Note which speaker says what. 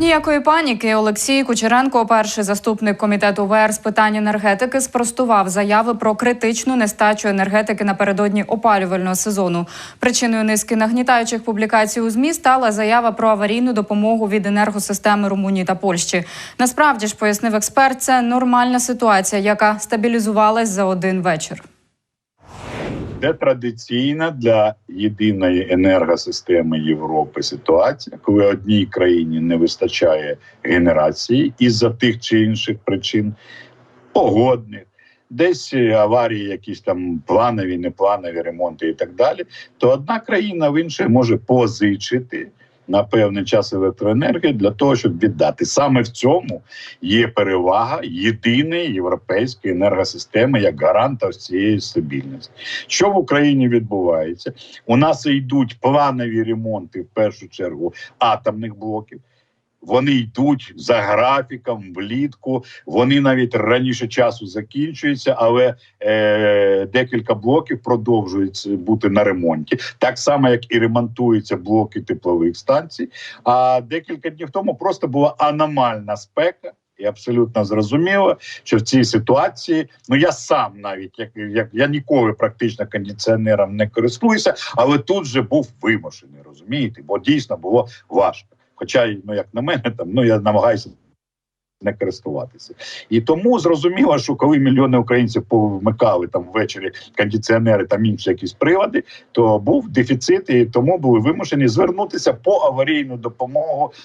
Speaker 1: Ніякої паніки Олексій Кучеренко, перший заступник комітету ВР з питань енергетики, спростував заяви про критичну нестачу енергетики напередодні опалювального сезону. Причиною низки нагнітаючих публікацій у змі стала заява про аварійну допомогу від енергосистеми Румунії та Польщі. Насправді ж пояснив експерт, це нормальна ситуація, яка стабілізувалась за один вечір.
Speaker 2: Це традиційна для єдиної енергосистеми Європи ситуація, коли одній країні не вистачає генерації із-за тих чи інших причин погодних. Десь аварії, якісь там планові, непланові ремонти і так далі, то одна країна в іншій може позичити на певний час електроенергії для того, щоб віддати. Саме в цьому є перевага єдиної європейської енергосистеми як гаранта ось цієї стабільності. Що в Україні відбувається? У нас йдуть планові ремонти в першу чергу атомних блоків. Вони йдуть за графіком влітку. Вони навіть раніше часу закінчуються, але е, декілька блоків продовжують бути на ремонті, так само як і ремонтуються блоки теплових станцій. А декілька днів тому просто була аномальна спека. І абсолютно зрозуміло, що в цій ситуації ну я сам навіть як, як я ніколи практично кондиціонером не користуюся, але тут же був вимушений, розумієте, бо дійсно було важко. Хоча, ну як на мене, там ну я намагаюся не користуватися, і тому зрозуміло, що коли мільйони українців повмикали там ввечері кондиціонери там інші якісь прилади, то був дефіцит, і тому були вимушені звернутися по аварійну допомогу